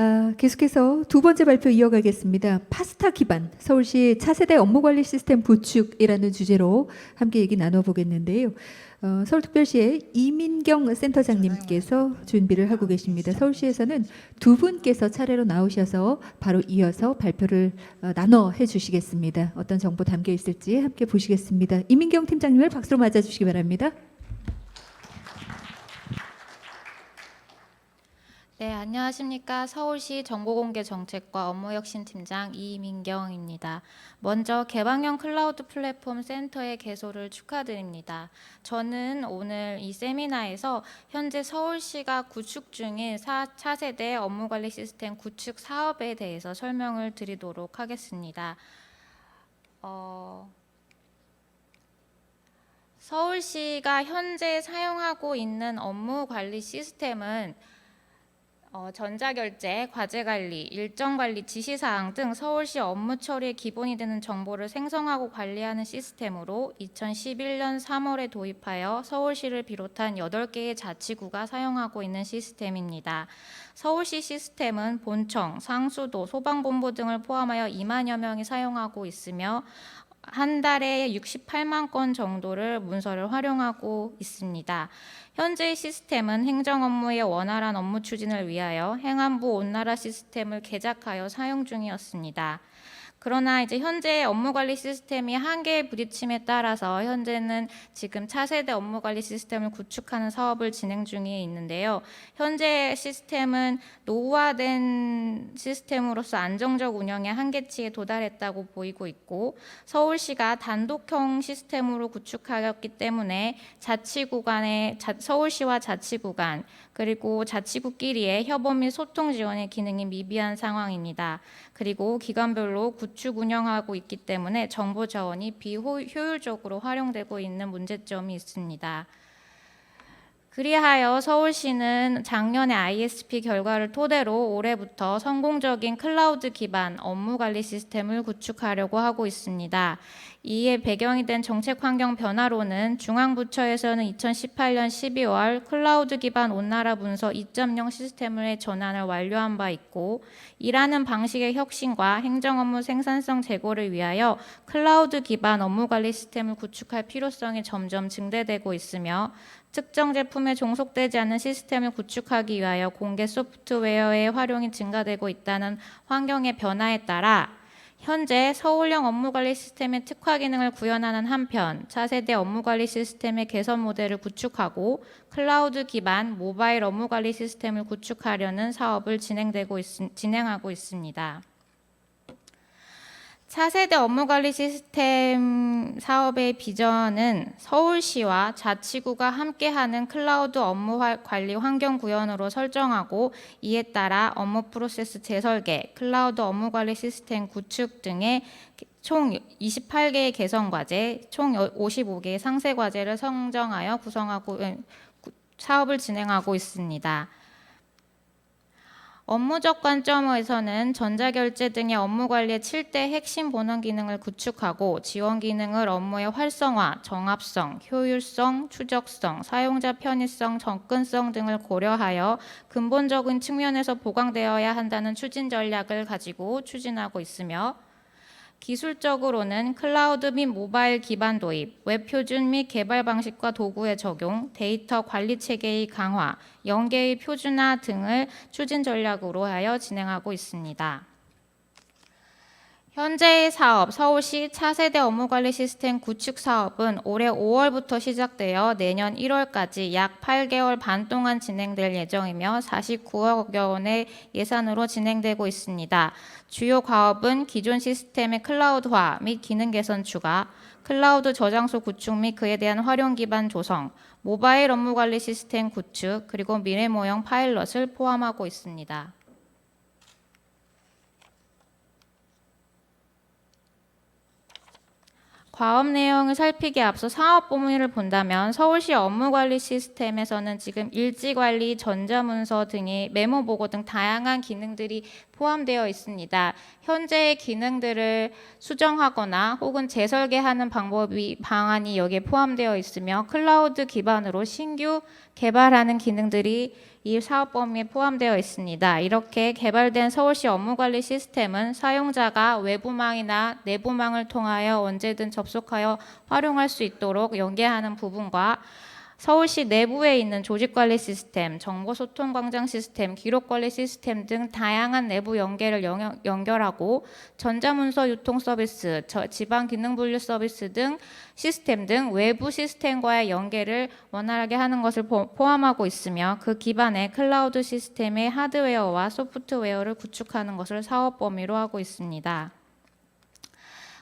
아, 계속해서 두 번째 발표 이어가겠습니다. 파스타 기반 서울시 차세대 업무관리 시스템 구축이라는 주제로 함께 얘기 나눠보겠는데요. 어, 서울특별시의 이민경 센터장님께서 준비를 하고 계십니다. 서울시에서는 두 분께서 차례로 나오셔서 바로 이어서 발표를 어, 나눠 해주시겠습니다. 어떤 정보 담겨 있을지 함께 보시겠습니다. 이민경 팀장님을 박수로 맞아주시기 바랍니다. 네, 안녕하십니까. 서울시 정보공개정책과 업무혁신팀장 이민경입니다. 먼저 개방형 클라우드 플랫폼 센터의 개소를 축하드립니다. 저는 오늘 이 세미나에서 현재 서울시가 구축 중인 4차세대 업무관리 시스템 구축 사업에 대해서 설명을 드리도록 하겠습니다. 어, 서울시가 현재 사용하고 있는 업무 관리 시스템은 어, 전자결제, 과제관리, 일정관리 지시사항 등 서울시 업무 처리에 기본이 되는 정보를 생성하고 관리하는 시스템으로 2011년 3월에 도입하여 서울시를 비롯한 8개의 자치구가 사용하고 있는 시스템입니다. 서울시 시스템은 본청, 상수도, 소방본부 등을 포함하여 2만여 명이 사용하고 있으며 한 달에 68만 건 정도를 문서를 활용하고 있습니다. 현재의 시스템은 행정 업무의 원활한 업무 추진을 위하여 행안부 온나라 시스템을 개작하여 사용 중이었습니다. 그러나 이제 현재 업무 관리 시스템이 한계에 부딪힘에 따라서 현재는 지금 차세대 업무 관리 시스템을 구축하는 사업을 진행 중에 있는데요. 현재 시스템은 노후화된 시스템으로서 안정적 운영의 한계치에 도달했다고 보이고 있고 서울시가 단독형 시스템으로 구축하였기 때문에 자치구 간의 자- 서울시와 자치구 간 그리고 자치구끼리의 협업 및 소통 지원의 기능이 미비한 상황입니다. 그리고 기관별로 구축 운영하고 있기 때문에 정보 자원이 비효율적으로 활용되고 있는 문제점이 있습니다. 그리하여 서울시는 작년의 ISP 결과를 토대로 올해부터 성공적인 클라우드 기반 업무 관리 시스템을 구축하려고 하고 있습니다. 이에 배경이 된 정책 환경 변화로는 중앙부처에서는 2018년 12월 클라우드 기반 온나라 문서 2.0 시스템의 전환을 완료한 바 있고 일하는 방식의 혁신과 행정 업무 생산성 제고를 위하여 클라우드 기반 업무 관리 시스템을 구축할 필요성이 점점 증대되고 있으며 특정 제품에 종속되지 않는 시스템을 구축하기 위하여 공개 소프트웨어의 활용이 증가되고 있다는 환경의 변화에 따라 현재 서울형 업무관리 시스템의 특화 기능을 구현하는 한편 차세대 업무관리 시스템의 개선 모델을 구축하고 클라우드 기반 모바일 업무관리 시스템을 구축하려는 사업을 진행되고 있, 진행하고 있습니다. 차세대 업무관리 시스템 사업의 비전은 서울시와 자치구가 함께하는 클라우드 업무 화- 관리 환경 구현으로 설정하고 이에 따라 업무 프로세스 재설계, 클라우드 업무 관리 시스템 구축 등의 총 28개의 개선 과제, 총 55개의 상세 과제를 선정하여 구성하고 에, 구- 사업을 진행하고 있습니다. 업무적 관점에서는 전자결제 등의 업무 관리의 7대 핵심 본원 기능을 구축하고 지원 기능을 업무의 활성화, 정합성, 효율성, 추적성, 사용자 편의성, 접근성 등을 고려하여 근본적인 측면에서 보강되어야 한다는 추진 전략을 가지고 추진하고 있으며 기술적으로는 클라우드 및 모바일 기반 도입, 웹 표준 및 개발 방식과 도구의 적용, 데이터 관리 체계의 강화, 연계의 표준화 등을 추진 전략으로 하여 진행하고 있습니다. 현재의 사업 서울시 차세대 업무관리 시스템 구축 사업은 올해 5월부터 시작되어 내년 1월까지 약 8개월 반 동안 진행될 예정이며 49억 원의 예산으로 진행되고 있습니다. 주요 과업은 기존 시스템의 클라우드화 및 기능 개선 추가, 클라우드 저장소 구축 및 그에 대한 활용 기반 조성, 모바일 업무 관리 시스템 구축, 그리고 미래 모형 파일럿을 포함하고 있습니다. 과업 내용을 살피기에 앞서 사업 범위를 본다면 서울시 업무관리 시스템에서는 지금 일지관리, 전자문서 등의 메모 보고 등 다양한 기능들이 포함되어 있습니다. 현재의 기능들을 수정하거나 혹은 재설계하는 방법이 방안이 여기에 포함되어 있으며 클라우드 기반으로 신규 개발하는 기능들이 이 사업 범위에 포함되어 있습니다. 이렇게 개발된 서울시 업무관리 시스템은 사용자가 외부망이나 내부망을 통하여 언제든 접속하여 활용할 수 있도록 연계하는 부분과 서울시 내부에 있는 조직관리 시스템, 정보소통광장 시스템, 기록관리 시스템 등 다양한 내부 연계를 연결하고 전자문서 유통 서비스, 저- 지방기능분류 서비스 등 시스템 등 외부 시스템과의 연계를 원활하게 하는 것을 포- 포함하고 있으며 그 기반에 클라우드 시스템의 하드웨어와 소프트웨어를 구축하는 것을 사업 범위로 하고 있습니다.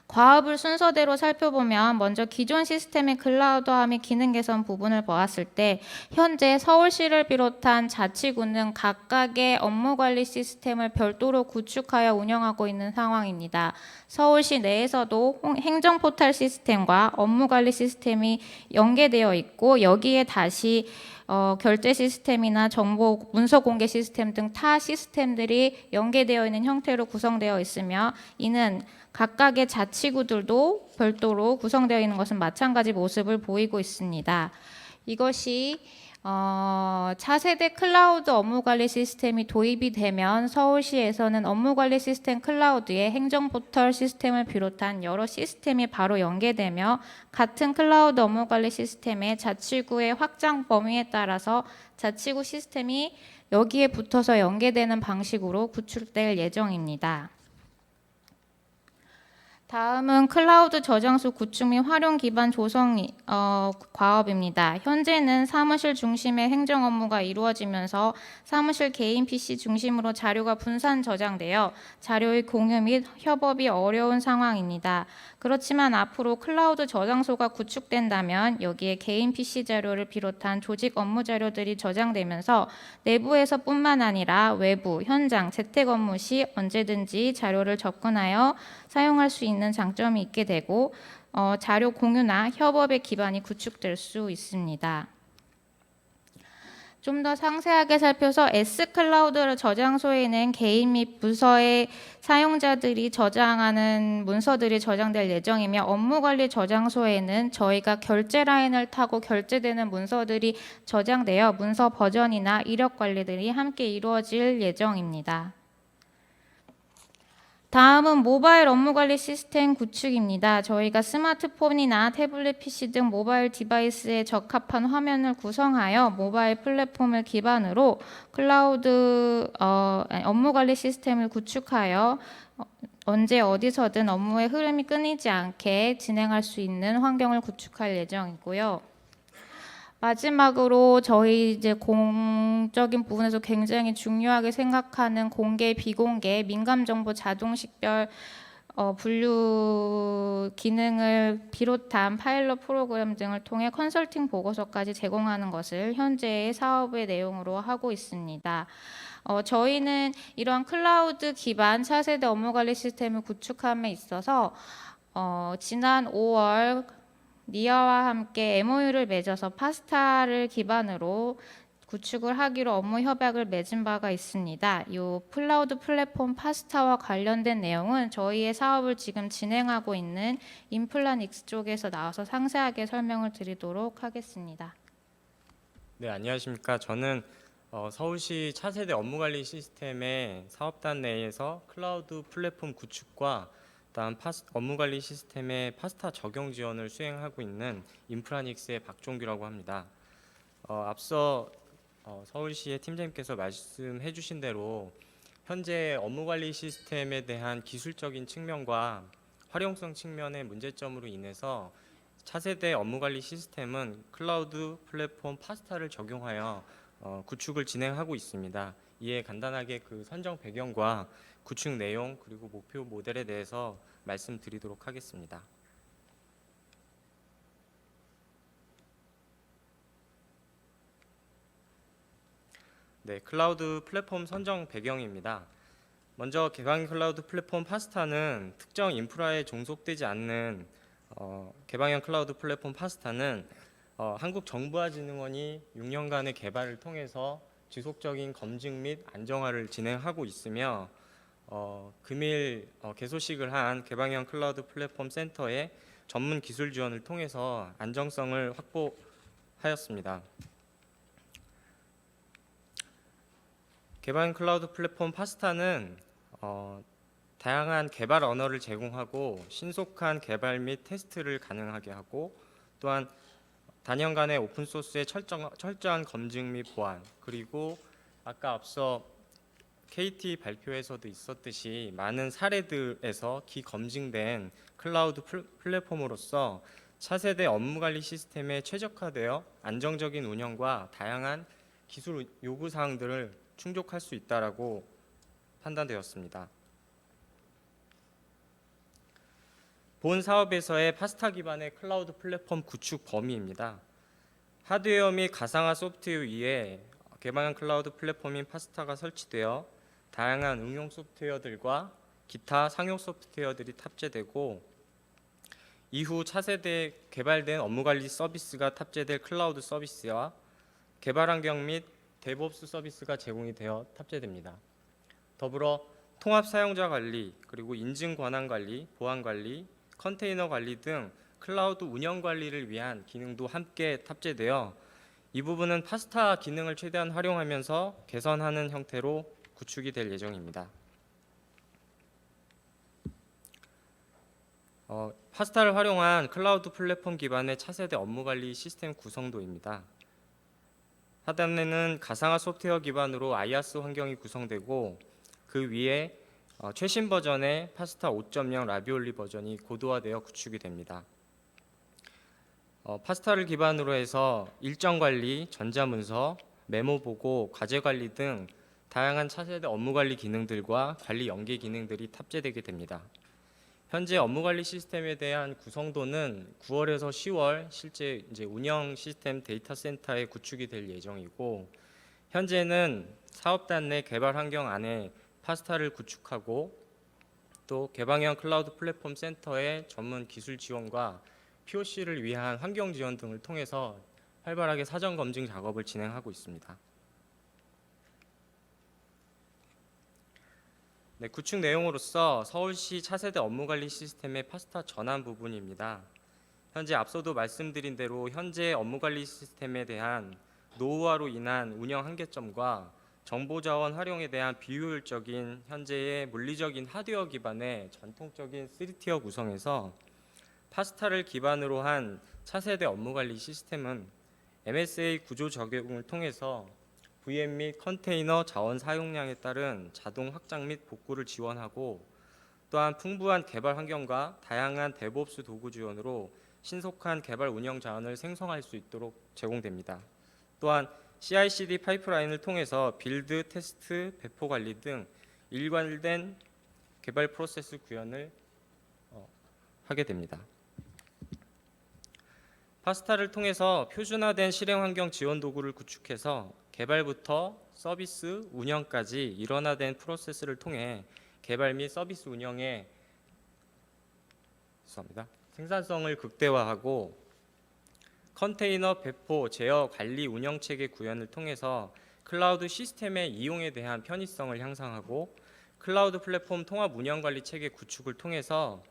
과업을 순서대로 살펴보면 먼저 기존 시스템의 클라우드화 및 기능 개선 부분을 보았을 때 현재 서울시를 비롯한 자치구는 각각의 업무 관리 시스템을 별도로 구축하여 운영하고 있는 상황입니다. 서울시 내에서도 홍- 행정 포털 시스템과 업무 관리 시스템이 연계되어 있고 여기에 다시 어, 결제 시스템이나 정보 문서 공개 시스템 등 타 시스템들이 연계되어 있는 형태로 구성되어 있으며 이는 각각의 자치구들도 별도로 구성되어 있는 것은 마찬가지 모습을 보이고 있습니다. 이것이 어, 차세대 클라우드 업무관리 시스템이 도입이 되면 서울시에서는 업무관리 시스템 클라우드에 행정포털 시스템을 비롯한 여러 시스템이 바로 연계되며 같은 클라우드 업무관리 시스템의 자치구의 확장 범위에 따라서 자치구 시스템이 여기에 붙어서 연계되는 방식으로 구축될 예정입니다. 다음은 클라우드 저장소 구축 및 활용 기반 조성 어, 과업입니다. 현재는 사무실 중심의 행정 업무가 이루어지면서 사무실 개인 PC 중심으로 자료가 분산 저장되어 자료의 공유 및 협업이 어려운 상황입니다. 그렇지만 앞으로 클라우드 저장소가 구축된다면 여기에 개인 PC 자료를 비롯한 조직 업무 자료들이 저장되면서 내부에서뿐만 아니라 외부, 현장, 재택 업무 시 언제든지 자료를 접근하여 사용할 수 있는 장점이 있게 되고 어, 자료 공유나 협업의 기반이 구축될 수 있습니다. 좀 더 상세하게 살펴서 S 클라우드 저장소에 는 개인 및 부서의 사용자들이 저장하는 문서들이 저장될 예정이며 업무 관리 저장소에는 저희가 결제 라인을 타고 결제되는 문서들이 저장되어 문서 버전이나 이력 관리들이 함께 이루어질 예정입니다. 다음은 모바일 업무 관리 시스템 구축입니다. 저희가 스마트폰이나 태블릿 PC 등 모바일 디바이스에 적합한 화면을 구성하여 모바일 플랫폼을 기반으로 클라우드 어, 업무 관리 시스템을 구축하여 어, 언제 어디서든 업무의 흐름이 끊이지 않게 진행할 수 있는 환경을 구축할 예정이고요. 마지막으로 저희 이제 공적인 부분에서 굉장히 중요하게 생각하는 공개, 비공개, 민감 정보 자동 식별 어, 분류 기능을 비롯한 파일럿 프로그램 등을 통해 컨설팅 보고서까지 제공하는 것을 현재의 사업의 내용으로 하고 있습니다. 어, 저희는 이러한 클라우드 기반 차세대 업무 관리 시스템을 구축함에 있어서 어, 지난 5월 니아와 함께 MOU를 맺어서 파스타를 기반으로 구축을 하기로 업무 협약을 맺은 바가 있습니다. 이 클라우드 플랫폼 파스타와 관련된 내용은 저희의 사업을 지금 진행하고 있는 인플라닉스 쪽에서 나와서 상세하게 설명을 드리도록 하겠습니다. 네, 안녕하십니까. 저는 어, 서울시 차세대 업무관리 시스템의 사업단 내에서 클라우드 플랫폼 구축과 다음 파스, 업무관리 시스템의 파스타 적용 지원을 수행하고 있는 인프라닉스의 박종규라고 합니다. 어, 앞서 어, 서울시의 팀장님께서 말씀해 주신 대로 현재 업무관리 시스템에 대한 기술적인 측면과 활용성 측면의 문제점으로 인해서 차세대 업무관리 시스템은 클라우드 플랫폼 파스타를 적용하여 어, 구축을 진행하고 있습니다. 이에 간단하게 그 선정 배경과 구축 내용 그리고 목표 모델에 대해서 말씀드리도록 하겠습니다. 네, 클라우드 플랫폼 선정 배경입니다. 먼저 개방 클라우드 플랫폼 파스타는 특정 인프라에 종속되지 않는 어, 개방형 클라우드 플랫폼 파스타는 어, 한국정보화진흥원이 6년간의 개발을 통해서 지속적인 검증 및 안정화를 진행하고 있으며 어, 금일 어, 개소식을 한 개방형 클라우드 플랫폼 센터의 전문 기술 지원을 통해서 안정성을 확보하였습니다. 개발 클라우드 플랫폼 파스타는 어, 다양한 개발 언어를 제공하고 신속한 개발 및 테스트를 가능하게 하고 또한 단연간의 오픈 소스의 철저한, 검증 및 보안 그리고 아까 앞서 KT 발표에서도 있었듯이 많은 사례들에서 기 검증된 클라우드 플- 플랫폼으로서 차세대 업무 관리 시스템에 최적화되어 안정적인 운영과 다양한 기술 요구 사항들을 충족할 수 있다라고 판단되었습니다. 본 사업에서의 파스타 기반의 클라우드 플랫폼 구축 범위입니다. 하드웨어 및 가상화 소프트웨어 위에 개방형 클라우드 플랫폼인 파스타가 설치되어 다양한 응용 소프트웨어들과 기타 상용 소프트웨어들이 탑재되고 이후 차세대 개발된 업무 관리 서비스가 탑재될 클라우드 서비스와 개발 환경 및 데브옵스 서비스가 제공이 되어 탑재됩니다. 더불어 통합 사용자 관리, 그리고 인증 권한 관리, 보안 관리, 컨테이너 관리 등 클라우드 운영 관리를 위한 기능도 함께 탑재되어 이 부분은 파스타 기능을 최대한 활용하면서 개선하는 형태로 구축이 될 예정입니다. 어, 파스타를 활용한 클라우드 플랫폼 기반의 차세대 업무 관리 시스템 구성도입니다. 하단에는 가상화 소프트웨어 기반으로 IaaS 환경이 구성되고 그 위에 어, 최신 버전의 파스타 5.0 라비올리 버전이 고도화되어 구축이 됩니다. 어, 파스타를 기반으로 해서 일정 관리, 전자 문서, 메모 보고, 과제 관리 등 다양한 차세대 업무 관리 기능들과 관리 연계 기능들이 탑재되게 됩니다. 현재 업무 관리 시스템에 대한 구성도는 9월에서 10월 실제 이제 운영 시스템 데이터 센터에 구축이 될 예정이고 현재는 사업단 내 개발 환경 안에 파스타를 구축하고 또 개방형 클라우드 플랫폼 센터의 전문 기술 지원과 POC를 위한 환경 지원 등을 통해서 활발하게 사전 검증 작업을 진행하고 있습니다. 네, 구축 내용으로서 서울시 차세대 업무관리 시스템의 파스타 전환 부분입니다. 현재 앞서도 말씀드린 대로 현재 업무관리 시스템에 대한 노후화로 인한 운영 한계점과 정보 자원 활용에 대한 비효율적인 현재의 물리적인 하드웨어 기반의 전통적인 3티어 구성에서 파스타를 기반으로 한 차세대 업무 관리 시스템은 MSA 구조 적용을 통해서 VM 및 컨테이너 자원 사용량에 따른 자동 확장 및 복구를 지원하고 또한 풍부한 개발 환경과 다양한 데브옵스 도구 지원으로 신속한 개발 운영 자원을 생성할 수 있도록 제공됩니다. 또한 CI/CD 파이프라인을 통해서 빌드, 테스트, 배포 관리 등 일관된 개발 프로세스 구현을 어, 하게 됩니다. 파스타를 통해서 표준화된 실행 환경 지원 도구를 구축해서 개발부터 서비스 운영까지 일원화된 프로세스를 통해 개발 및 서비스 운영의 죄송합니다. 생산성을 극대화하고 컨테이너 배포, 제어, 관리 운영 체계 구현을 통해서 클라우드 시스템의 이용에 대한 편의성을 향상하고 클라우드 플랫폼 통합 운영 관리 체계 구축을 통해서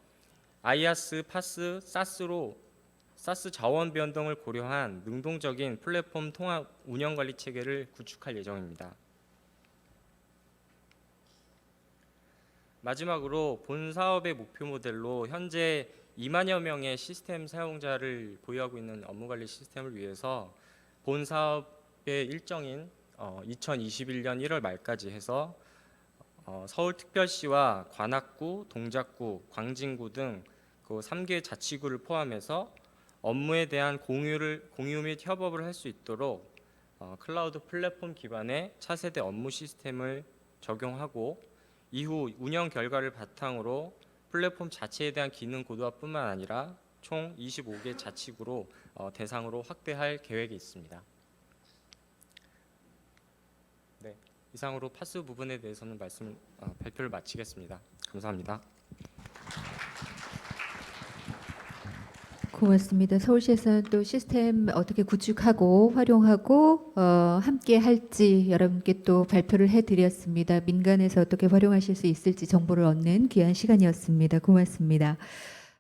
IaaS, 파스, 사스로 사스 자원 변동을 고려한 능동적인 플랫폼 통합 운영 관리 체계를 구축할 예정입니다. 마지막으로 본 사업의 목표 모델로 현재 2만여 명의 시스템 사용자를 보유하고 있는 업무 관리 시스템을 위해서 본 사업의 일정인 어, 2021년 1월 말까지 해서 어, 서울특별시와 관악구, 동작구, 광진구 등 그 3개 자치구를 포함해서 업무에 대한 공유를 공유 및 협업을 할 수 있도록 어, 클라우드 플랫폼 기반의 차세대 업무 시스템을 적용하고 이후 운영 결과를 바탕으로 플랫폼 자체에 대한 기능 고도화뿐만 아니라 총 25개 자치구로 어, 대상으로 확대할 계획이 있습니다. 네, 이상으로 파스 부분에 대해서는 말씀 어, 발표를 마치겠습니다. 감사합니다. 고맙습니다. 서울시에서는 또 시스템 어떻게 구축하고 활용하고 어, 함께 할지 여러분께 또 발표를 해드렸습니다. 민간에서 어떻게 활용하실 수 있을지 정보를 얻는 귀한 시간이었습니다. 고맙습니다.